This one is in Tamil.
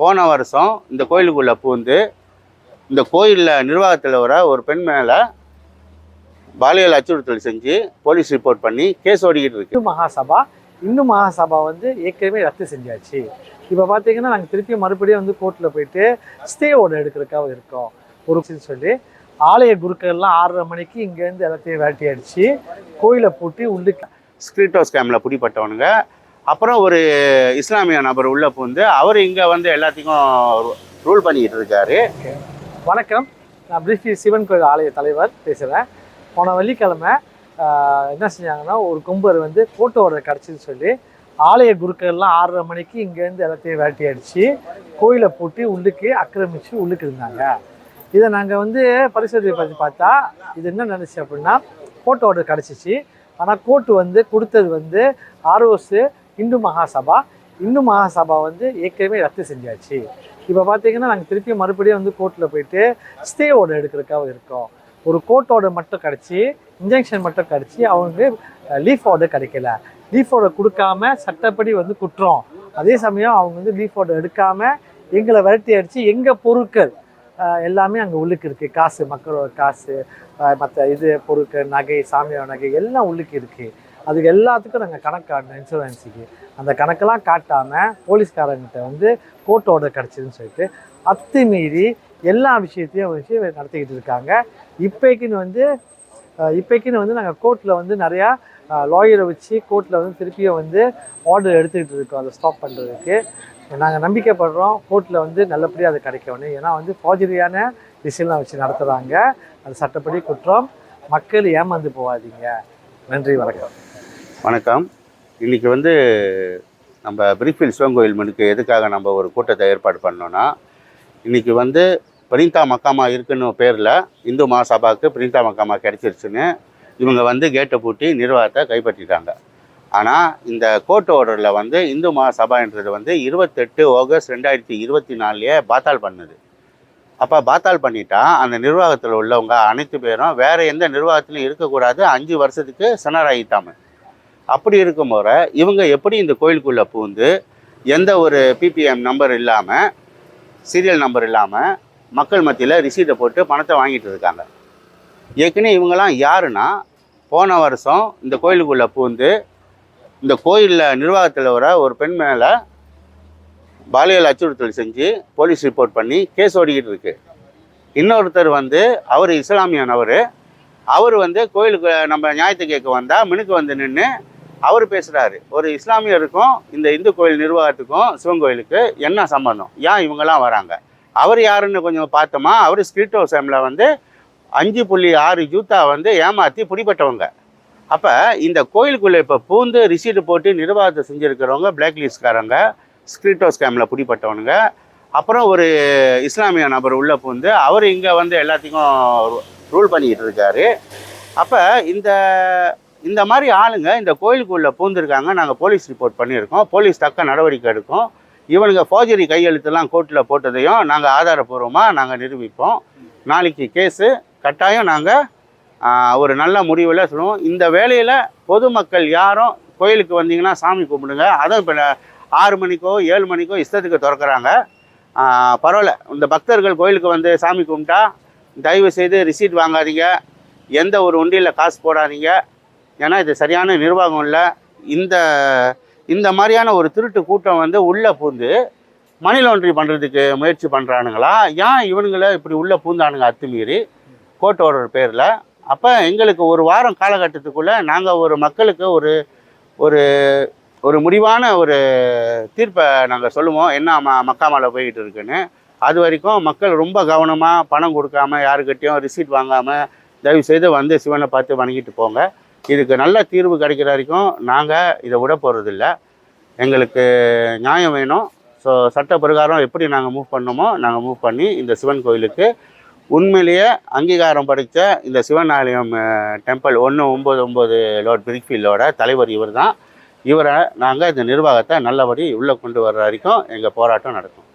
போன வருஷம் இந்த கோயிலுக்குள்ளே பூந்து இந்த கோயிலில் நிர்வாகத்தில் வர ஒரு பெண் மேலே பாலியல் அச்சுறுத்தல் செஞ்சு போலீஸ் ரிப்போர்ட் பண்ணி கேஸ் ஓடிக்கிட்டு இருக்கு. மகாசபா இந்து மகாசபா வந்து ஏற்கனவே ரத்து செஞ்சாச்சு. இப்போ பார்த்தீங்கன்னா நாங்கள் திருப்பி மறுபடியும் வந்து கோர்ட்டில் போயிட்டு ஸ்டே ஆர்டர் எடுக்கிறதுக்காக இருக்கோம். ஒரு சில சொல்லி ஆலய குருக்கள்லாம் ஆறரை மணிக்கு இங்கேருந்து எல்லாத்தையும் வேட்டி அடிச்சு கோயிலை பூட்டி உள்ளுக்கு ஸ்கிரிப்டோ ஸ்கேமில் பிடிப்பட்டவனுங்க அப்புறம் ஒரு இஸ்லாமிய நபர் உள்ளே புகுந்து அவர் இங்கே வந்து எல்லாத்துக்கும் ரூல் பண்ணிக்கிட்டு இருக்காரு. வணக்கம். நான் பிரிஸ்டி சிவன் கோயில் ஆலய தலைவர் பேசுகிறேன் போன வெள்ளிக்கிழமை என்ன செஞ்சாங்கன்னா ஒரு கும்பர் வந்து கோட்டை ஆர்டர் கிடச்சின்னு சொல்லி ஆலய குருக்கள்லாம் ஆறரை மணிக்கு இங்கேருந்து எல்லாத்தையும் வேட்டி அடித்து கோயிலை பூட்டி உள்ளுக்கு ஆக்கிரமித்து உள்ளுக்கு இருந்தாங்க. இதை நாங்கள் வந்து பரிசோதனை பற்றி பார்த்தா இது என்ன நினச்சி அப்படின்னா கோர்ட் ஆர்டர் கிடச்சிச்சு. ஆனால் கோர்ட் வந்து கொடுத்தது வந்து ஆர்ஓஸு இந்து மகாசபா இந்து மகாசபா வந்து ஏற்கனவே ரத்து செஞ்சாச்சு. இப்போ பார்த்தீங்கன்னா நாங்கள் திருப்பி மறுபடியும் வந்து கோர்ட்டில் போயிட்டு ஸ்டே ஆர்டர் எடுக்கிறதுக்காக இருக்கோம். ஒரு கோர்ட் ஆர்டர் மட்டும் கிடச்சி இன்ஜெக்ஷன் மட்டும் கிடச்சி அவங்களுக்கு லீஃப் ஆர்டர் கிடைக்கல. லீஃப் ஆர்டர் கொடுக்காம சட்டப்படி வந்து குற்றம். அதே சமயம் அவங்க வந்து லீஃப் ஆர்டர் எடுக்காமல் எங்களை விரட்டி அடித்து எங்கள் பொருட்கள் எல்லாமே அங்கே உள்ளுக்கு இருக்குது காசு மக்களோட காசு மற்ற இது பொருட்கள் நகை சாமியோட நகை எல்லாம் உள்ளுக்கு இருக்குது அதுக்கு எல்லாத்துக்கும் நாங்கள் கணக்கு காட்டணும் இன்சூரன்ஸுக்கு அந்த கணக்கெல்லாம் காட்டாமல் போலீஸ்காரங்கிட்ட வந்து கோர்ட் ஆர்டர் கிடச்சிதுன்னு சொல்லிட்டு அத்துமீறி எல்லா விஷயத்தையும் வச்சு நடத்திக்கிட்டு இருக்காங்க. இப்போக்குன்னு வந்து இப்போக்குன்னு இப்போக்கின்னு வந்து நாங்கள் கோர்ட்டில் வந்து நிறையா லாயரை வச்சு கோர்ட்டில் வந்து திருப்பியும் வந்து ஆர்டர் எடுத்துக்கிட்டு இருக்கோம். அதை ஸ்டாப் பண்ணுறதுக்கு நாங்கள் நம்பிக்கைப்படுறோம். கோர்ட்டில் வந்து நல்லபடியாக அது கிடைக்கணும் ஏன்னா வந்து ஃபாஜரியான விஷயம்லாம் வச்சு நடத்துகிறாங்க அது சட்டப்படி குற்றம். மக்கள் ஏமாந்து போகாதீங்க. நன்றி வணக்கம். வணக்கம். இன்றைக்கி வந்து நம்ம பிரிஃபில் சிவன் கோயில் மனுக்கு எதுக்காக நம்ம ஒரு கூட்டத்தை ஏற்பாடு பண்ணோன்னா இன்றைக்கி வந்து பிரிந்தா மக்காமா இருக்குன்னு பேரில் இந்து மகாசபாவுக்கு பிரிந்தா மக்காமா கிடச்சிருச்சுன்னு இவங்க வந்து கேட்டை பூட்டி நிர்வாகத்தை கைப்பற்றிட்டாங்க. ஆனால் இந்த கோர்ட் ஆர்டரில் வந்து இந்து மகாசபான்றது வந்து இருபத்தெட்டு ஆகஸ்ட் ரெண்டாயிரத்தி இருபத்தி நாலுலேயே பாத்தால் பண்ணுது. அப்போ பாத்தால் பண்ணிட்டா அந்த நிர்வாகத்தில் உள்ளவங்க அனைத்து பேரும் வேறு எந்த நிர்வாகத்திலையும் இருக்கக்கூடாது. அஞ்சு வருஷத்துக்கு சனராயிட்டாமல் அப்படி இருக்கும் போற இவங்க எப்படி இந்த கோயிலுக்குள்ளே பூந்து எந்த ஒரு பிபிஎம் நம்பர் இல்லாமல் சீரியல் நம்பர் இல்லாமல் மக்கள் மத்தியில் ரிசீட்டை போட்டு பணத்தை வாங்கிட்டு இருக்காங்க. ஏற்கனவே இவங்கெல்லாம் யாருன்னா போன வருஷம் இந்த கோயிலுக்குள்ளே பூந்து இந்த கோயிலில் நிர்வாகத்தில் வர ஒரு பெண் மேலே பாலியல் அச்சுறுத்தல் செஞ்சு போலீஸ் ரிப்போர்ட் பண்ணி கேஸ் ஓடிக்கிட்டு இருக்கு. இன்னொருத்தர் வந்து அவர் இஸ்லாமியானவர். அவர் வந்து கோயிலுக்கு நம்ம நியாயத்தை கேட்க வந்தால் மினுக்கு வந்து நின்று அவர் பேசுகிறாரு ஒரு இஸ்லாமியருக்கும் இந்த இந்து கோயில் நிர்வாகத்துக்கும் சிவன் கோயிலுக்கு என்ன சம்பந்தம்? ஏன் இவங்கெல்லாம் வராங்க? அவர் யாருன்னு கொஞ்சம் பார்த்தோமா? அவர் ஸ்கிரிப்டோ சேமில் வந்து அஞ்சு புள்ளி ஆறு ஜூத்தா வந்து ஏமாற்றி பிடிபட்டவங்க. அப்போ இந்த கோயிலுக்குள்ளே இப்போ பூந்து ரிசீட்டு போட்டு நிர்வாகத்தை செஞ்சுருக்கிறவங்க பிளாக் லிஸ்ட்காரங்க ஸ்கிரிப்டோ ஸ்கேமில் பிடிப்பட்டவனுங்க அப்புறம் ஒரு இஸ்லாமிய நபர் உள்ளே பூந்து அவர் இங்கே வந்து எல்லாத்தையும் ரூல் பண்ணிக்கிட்டு இருக்காரு. அப்போ இந்த இந்த மாதிரி ஆளுங்க இந்த கோயிலுக்குள்ளே பூந்துருக்காங்க நாங்கள் போலீஸ் ரிப்போர்ட் பண்ணியிருக்கோம் போலீஸ் தக்க நடவடிக்கை எடுக்கும். இவனுங்க ஃபோஜரி கையெழுத்துலாம் கோர்ட்டில் போட்டதையும் நாங்கள் ஆதாரப்பூர்வமாக நாங்கள் நிரூபிப்போம். நாளைக்கு கேஸு கட்டாயம் நாங்கள் ஒரு நல்ல முடிவில் சொல்லுவோம். இந்த வேலையில் பொதுமக்கள் யாரும் கோயிலுக்கு வந்தீங்கன்னா சாமி கும்பிடுங்க. அதுவும் இப்போ ஆறு மணிக்கோ ஏழு மணிக்கோ இஷ்டத்துக்கு திறக்கறாங்க. பரவாயில்ல. இந்த பக்தர்கள் கோயிலுக்கு வந்து சாமி கும்பிட்டா தயவு செய்து ரிசீட் வாங்காதீங்க. எந்த ஒரு உண்டியில் காசு போடாதீங்க. ஏன்னா இது சரியான நிர்வாகம் இல்லை. இந்த இந்த மாதிரியான ஒரு திருட்டு கூட்டம் வந்து உள்ளே பூந்து மணி லாண்ட்ரி பண்ணுறதுக்கு முயற்சி பண்ணுறானுங்களா ஏன் இவனுங்களை இப்படி உள்ளே பூந்தானுங்க அத்துமீறி? கோர்ட் ஆர்டர் பேரில். அப்போ எங்களுக்கு ஒரு வாரம் காலகட்டத்துக்குள்ளே நாங்கள் ஒரு மக்களுக்கு ஒரு ஒரு ஒரு முடிவான ஒரு தீர்ப்பை நாங்கள் சொல்லுவோம். என்ன ம மக்காமலை போய்கிட்டு இருக்குன்னு. அது வரைக்கும் மக்கள் ரொம்ப கவனமாக பணம் கொடுக்காம யாருக்கிட்டேயும் ரிசீட் வாங்காமல் தயவு செய்து வந்து சிவனை பார்த்து வணங்கிட்டு போங்க. இதுக்கு நல்ல தீர்வு கிடைக்கிற வரைக்கும் நாங்கள் இதை விட போகிறதில்ல எங்களுக்கு நியாயம் வேணும். ஸோ சட்ட பிரகாரம் எப்படி நாங்கள் மூவ் பண்ணோமோ நாங்கள் மூவ் பண்ணி இந்த சிவன் கோயிலுக்கு உண்மையிலேயே அங்கீகாரம் படைத்த இந்த சிவன் ஆலயம் டெம்பிள் ஒன்று ஒம்பது ஒம்பது லோட் பிரிக்ஃபீல்டோட தலைவர் இவர் தான் இவரை நாங்கள் இந்த நிர்வாகத்தை நல்லபடி உள்ளே கொண்டு வர்ற வரைக்கும் எங்கள் போராட்டம் நடக்கும்.